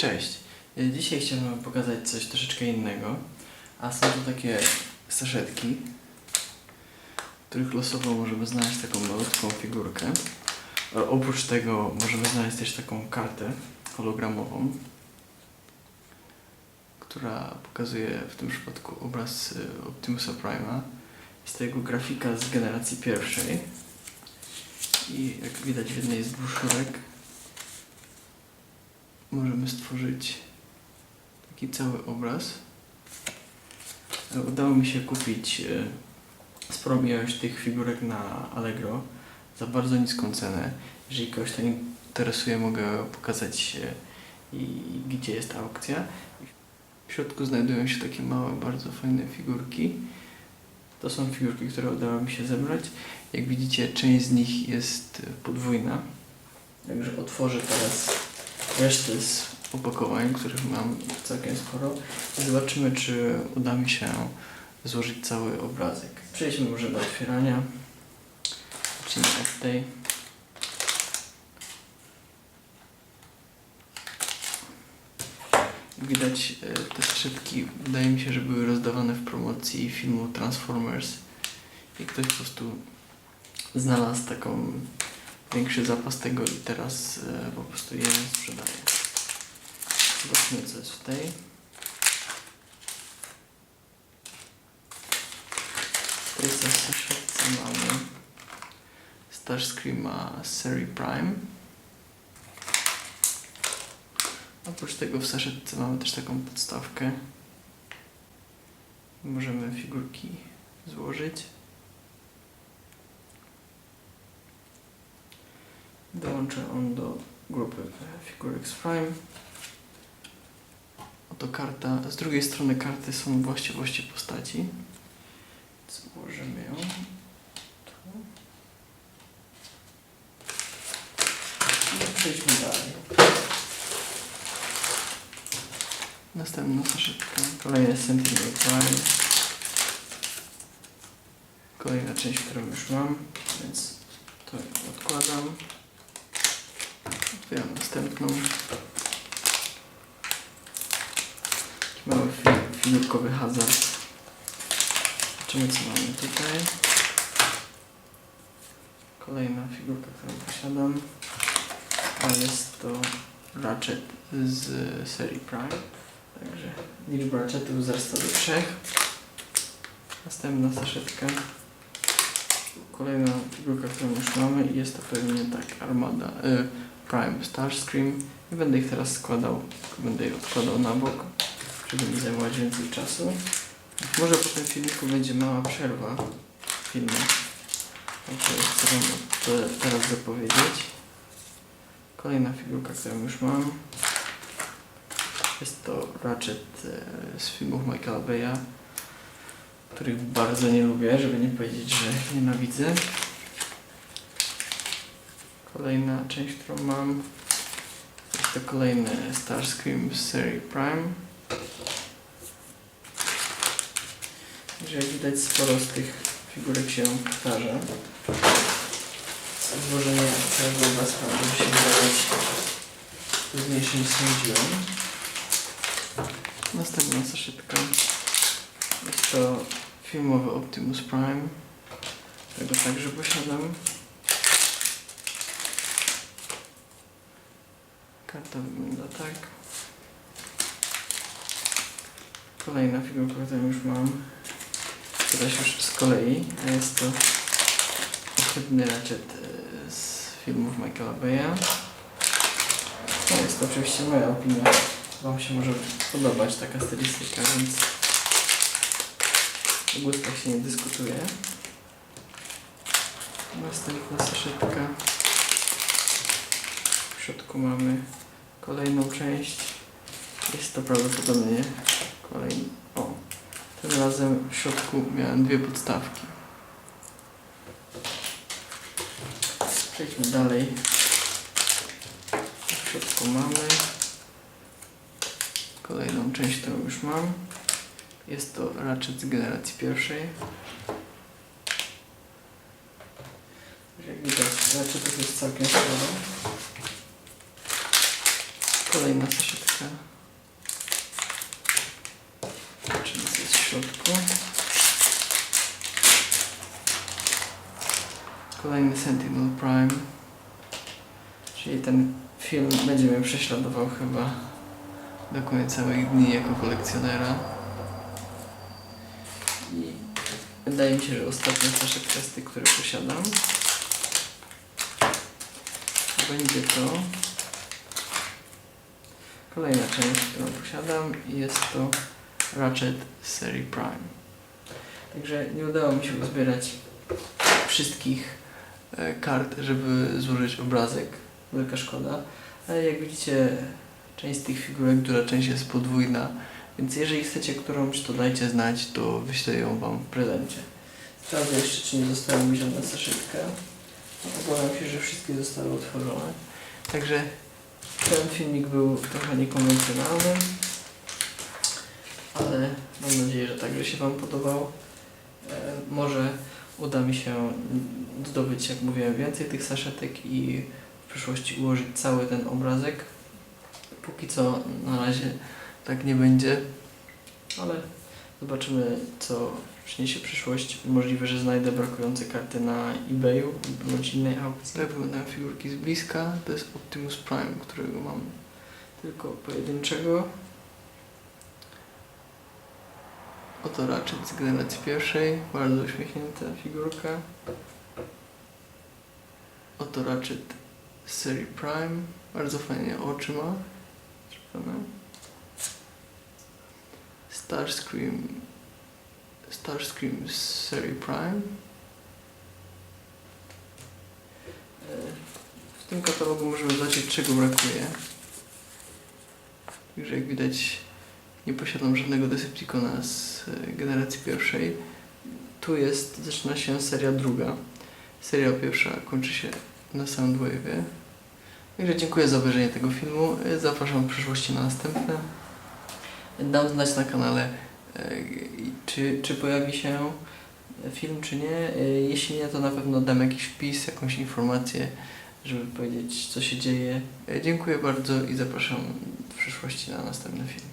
Cześć. Y, Dzisiaj chciałbym Wam pokazać coś troszeczkę innego, a są to takie saszetki, których losowo możemy znaleźć taką malutką figurkę. Oprócz tego możemy znaleźć też taką kartę hologramową, która pokazuje w tym przypadku obraz y, Optimusa Prime'a. Jest to jego grafika z generacji pierwszej. I jak widać w jednej z broszurek możemy stworzyć taki cały obraz. E, Udało mi się kupić e, sporą ilość tych figurek na Allegro za bardzo niską cenę. Jeżeli kogoś to interesuje, mogę pokazać i gdzie jest ta aukcja. W środku znajdują się takie małe, bardzo fajne figurki. To są figurki, które udało mi się zebrać. Jak widzicie, część z nich jest podwójna. Także otworzę teraz resztę z opakowań, których mam całkiem sporo i zobaczymy, czy uda mi się złożyć cały obrazek. Przejdźmy może do otwierania. Zacznijmy od tej. Widać e, te strzepki, wydaje mi się, że były rozdawane w promocji filmu Transformers i ktoś po prostu znalazł taką większy zapas tego i teraz e, po prostu je sprzedaje. Zobaczmy co jest w tej. W tej saszetce mamy Starscreama serii Prime. Oprócz tego w saszetce mamy też taką podstawkę. Możemy figurki złożyć. Dołączę on do grupy Figurix Prime. Oto karta. Z drugiej strony karty są właściwości postaci. Złożymy ją. Tu. I przejdźmy dalej. Następna saszetka. Kolejny Sentinel Prime. Kolejna część, którą już mam, więc to odkładam. Otwieram następną. Taki mały fi- figurkowy hazard. Zobaczymy co mamy tutaj. Kolejna figurka, którą posiadam. A jest to Ratchet z serii Prime. Także liczba Ratchetów wzrasta do 3. Następna saszetka. Kolejna figurka, którą już mamy i jest to pewnie tak Armada y, Prime Starscream. Nie będę ich teraz składał, będę je odkładał na bok, żeby mi zajmować więcej czasu. Może po tym filmiku będzie mała przerwa w filmie. Także chcę Wam teraz dopowiedzieć. Kolejna figurka, którą już mam. Jest to Ratchet e, z filmów Michaela Bay'a, których bardzo nie lubię, żeby nie powiedzieć, że nienawidzę. Kolejna część, którą mam, to kolejny Starscream z serii Prime. Jak widać sporo z tych figurek się powtarza. Złożenie całego obrazka może się wydawać trudniejsze niż sądziłem. Następna saszetka. Jest to filmowy Optimus Prime, którego także posiadam. Karta wygląda tak. Kolejna figurka, którą już mam. Któraś już z kolei, a jest to ohydny Ratchet e, z filmów Michaela Bay'a. No, jest to oczywiście moja opinia. Wam się może podobać taka stylistyka, więc o gustach się nie dyskutuje. Następna saszetka. W środku mamy kolejną część. Jest to prawdopodobnie kolejny. O, tym razem w środku miałem dwie podstawki. Przejdźmy dalej. W środku mamy kolejną część, którą już mam. Jest to Ratchet z generacji pierwszej. Jak widać, Ratchetów jest całkiem sporo. Kolejna saszetka. co jest w środku. Kolejny Sentinel Prime. Czyli ten film będzie mnie prześladował chyba do końca moich dni jako kolekcjonera. I wydaje mi się, że ostatnia saszetka z tych, które posiadam. Będzie to kolejna część, którą posiadam i jest to Ratchet z Prime. Także nie udało mi się uzbierać wszystkich e, kart, żeby złożyć obrazek. Wielka szkoda. Ale jak widzicie, część z tych figurek, która część jest podwójna, więc jeżeli chcecie którąś, to dajcie znać, to wyślę ją Wam w prezencie. Sprawdzę jeszcze, czy nie została mi żadna saszetka. Obawiam się, że wszystkie zostały otworzone. Także ten filmik był trochę niekonwencjonalny, ale mam nadzieję, że także się Wam podobał. E, może uda mi się zdobyć, jak mówiłem, więcej tych saszetek i w przyszłości ułożyć cały ten obrazek. Póki co na razie tak nie będzie, ale zobaczymy, co przyniesie przyszłość. Możliwe, że znajdę brakujące karty na eBayu bądź innej aukcji. Tak wyglądają figurki z bliska. To jest Optimus Prime, którego mam tylko pojedynczego. Oto Ratchet z generacji pierwszej, bardzo uśmiechnięta figurka. Oto Ratchet z serii Prime, bardzo fajnie oczy ma. Zrobione. Starscream Starscream z Prime. W tym katalogu możemy zobaczyć czego brakuje. Także jak widać nie posiadam żadnego Decepticona z e, generacji pierwszej. Tu jest, zaczyna się seria druga. Seria pierwsza kończy się na Soundwave'ie. Także dziękuję za obejrzenie tego filmu. E, Zapraszam w przyszłości na następne. Dam znać na kanale, e, czy, czy pojawi się film, czy nie. E, Jeśli nie, to na pewno dam jakiś wpis, jakąś informację, żeby powiedzieć, co się dzieje. E, Dziękuję bardzo i zapraszam w przyszłości na następny film.